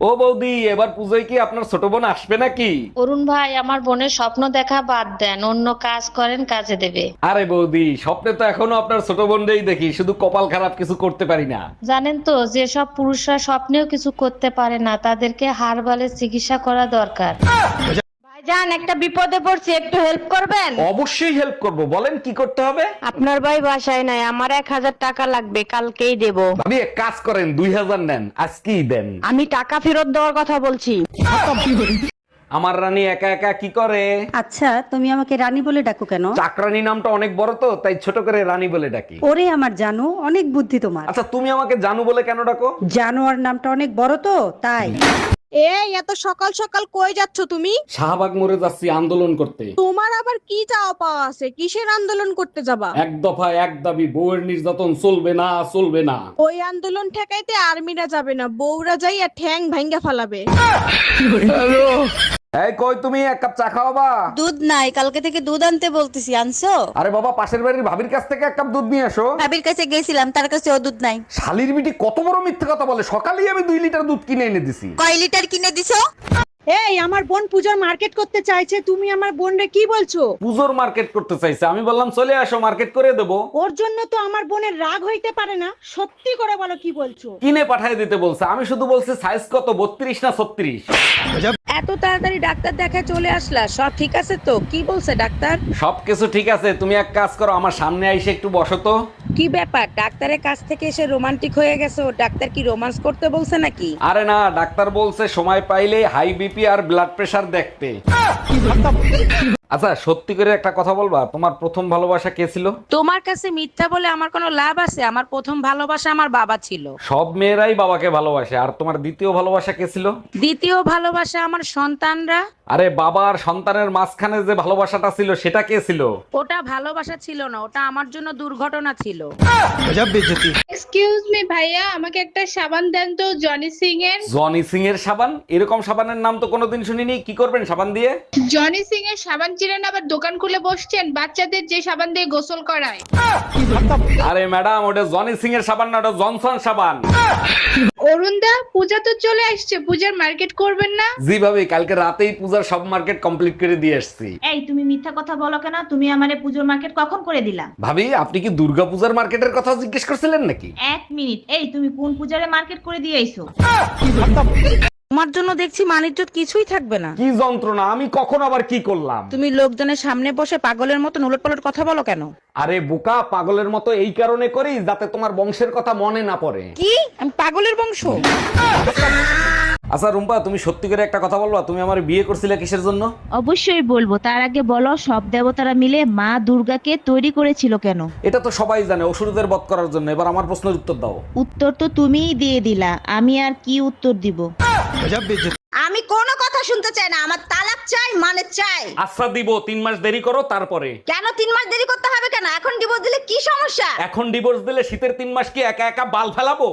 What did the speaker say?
ও বৌদি এবার পুজোয় কি আপনার ছোট বোন আসবে নাকি? অরুণ ভাই আমার বোনের স্বপ্ন দেখা বাদ দেন অন্য কাজ করেন কাজে দেবে। আরে বৌদি স্বপ্নে তো এখনও আপনার ছোট বোনটাই দেখি শুধু কপাল খারাপ কিছু করতে পারি না। জানেন তো যেসব পুরুষরা স্বপ্নেও কিছু করতে পারে না তাদেরকে হারবালের চিকিৎসা করা দরকার। ভাইজান একটা বিপদে পড়ছি একটু হেল্প করবেন? অবশ্যই হেল্প করব। বলেন কি করতে হবে? আপনার ভাই বাসায় নাই আমার এক হাজার টাকা লাগবে কালকেই দেব। ভাবি এক কাজ করেন দুই হাজার নেন আজকেই দেন। আমি টাকা ফেরত দেওয়ার কথা বলছি। আমার রানী একা একা কি করে? আচ্ছা তুমি আমাকে রানী বলে ডাকো কেন? চাকরানী নামটা অনেক বড় তো তাই ছোট করে রানী বলে ডাকি। ওরে আমার জানো অনেক বুদ্ধি তোমার। আচ্ছা তুমি আমাকে জানু বলে কেন ডাকো? জানোয়ার নামটা অনেক বড় তো তাই। এই এত সকাল সকাল কই যাচ্ছ তুমি? শাহবাগ মোড়ে যাচ্ছি আন্দোলন করতে। তোমার আবার কি চাওয়া পাওয়া আছে? কিসের আন্দোলন করতে যাবা? এক দফা এক দাবি বউয়ের নির্যাতন চলবে না চলবে না। ওই আন্দোলন ঠেকাইতে আর্মিরা যাবে না বউরা যাই আর ঠ্যাং ভাঙ্গা ফালাবে। এই কই তুমি? এক কাপ চা খাওয়াবা? দুধ নাই কালকে থেকে দুধ আনতে বলতেছি আনছো? আরে বাবা পাশের বাড়ির ভাবির কাছ থেকে এক কাপ দুধ নিয়ে এসো। ভাবির কাছে গেছিলাম তার কাছে ও দুধ নাই। শালির বিটি কত বড় মিথ্যে কথা বলে? সকালেই আমি দুই লিটার দুধ কিনে এনে দিছি। কয় লিটার কিনে দিছো? এই আমার বোন পূজার মার্কেট করতে চাইছে তুমি আমার বোনরে কি বলছো? পুজোর মার্কেট করতে চাইছে আমি বললাম চলে আসো মার্কেট করে দেবো। ওর জন্য তো আমার বোনের রাগ হইতে পারে না সত্যি করে বলো কি বলছো? কিনে পাঠিয়ে দিতে বলছে আমি শুধু বলছি সাইজ কত বত্রিশ না ছত্রিশ? এত তাড়াতাড়ি ডাক্তার দেখা চলে আসলা? সব ঠিক আছে তো? কি বলছে ডাক্তার? সবকিছু ঠিক আছে। তুমি এক কাজ করো আমার সামনে আইসে একটু বসো তো। কি ব্যাপার? ডাক্তারের কাছ থেকে এসে রোমান্টিক হয়ে গেছে? ডাক্তার কি রোমান্স করতে বলছে নাকি? আরে না ডাক্তার বলছে সময় পাইলে হাই বিপি আর ব্লাড প্রেশার দেখতে। আচ্ছা সত্যি করে একটা কথা বলবা তোমার প্রথম ভালোবাসা কে ছিল? তোমার কাছে মিথ্যা বলে আমার কোনো লাভ আছে? আমার প্রথম ভালোবাসা আমার বাবা ছিল। সব মেয়েরাই বাবাকে ভালোবাসে আর তোমার দ্বিতীয় ভালোবাসা কে ছিল? দ্বিতীয় ভালোবাসা আমার সন্তানরা। আরে বাবা আর সন্তানের মাঝখানে যে ভালোবাসাটা ছিল সেটা কে ছিল? ওটা ভালোবাসা ছিল না ওটা আমার জন্য দুর্ঘটনা ছিল। এক্সকিউজ মি ভাইয়া আমাকে একটা সাবান দেন তো জনি সিং এর। জনি সিং এর সাবান? এরকম সাবানের নাম তো কোনোদিন শুনিনি কি করবেন সাবান দিয়ে? জনি সিং এর সাবান চিনেন আবার দোকান খুলে বসছেন বাচ্চাদের যে সাবান দিয়ে গোসল করায়। আরে ম্যাডাম ওটা জনি সিং এর সাবান না ওটা জনসন সাবান। অরুণদা পূজা তো চলে আসছে পূজার মার্কেট করবেন না? জি ভাবি কালকে রাতেই পূজার সব মার্কেট কমপ্লিট করে দিয়ে এসেছি এই তুমি মিথ্যা কথা বলো কেন? তুমি আমারে পুজোর মার্কেট কখন করে দিলা? ভাবি আপনি কি দুর্গা পূজার মার্কেটের কথা জিজ্ঞেস করছিলেন নাকি? এক মিনিট। এই তুমি কোন পূজারে মার্কেট করে দিয়ে আইছো? তোমার জন্য দেখছি মানিজ্জত কিছুই থাকবে না। কি যন্ত্রণা? আমি কখন আবার কি করলাম? তুমি লোকজনের সামনে বসে পাগলের মতো উলট পালট কথা বলো কেন? আরে বোকা পাগলের মতো এই কারণে করি যাতে তোমার বংশের কথা মনে না পড়ে। কি? আমি পাগলের বংশ? আচ্ছা রুম্পা তুমি সত্যি করে একটা কথা বলবা? তুমি আমার বিয়ে করছিলে কিসের জন্য? অবশ্যই বলব। তার আগে বলো সব দেবতারা মিলে মা দুর্গাকে তৈরি করেছিল কেন? এটা তো সবাই জানে অসুরদের বধ করার জন্য। এবার আমার প্রশ্নের উত্তর দাও। উত্তর তো তুমিই দিয়ে দিলা। আমি আর কি উত্তর দিব? আমি কোনো কথা শুনতে চাই না আমার তালাক চাই মানে চাই। আচ্ছা দিব তিন মাস দেরি করো তারপরে। কেন তিন মাস দেরি করতে হবে কেন? এখন ডিভোর্স দিলে কি সমস্যা? এখন ডিভোর্স দিলে শীতের তিন মাস কি একা একা বাল ফেলাবো?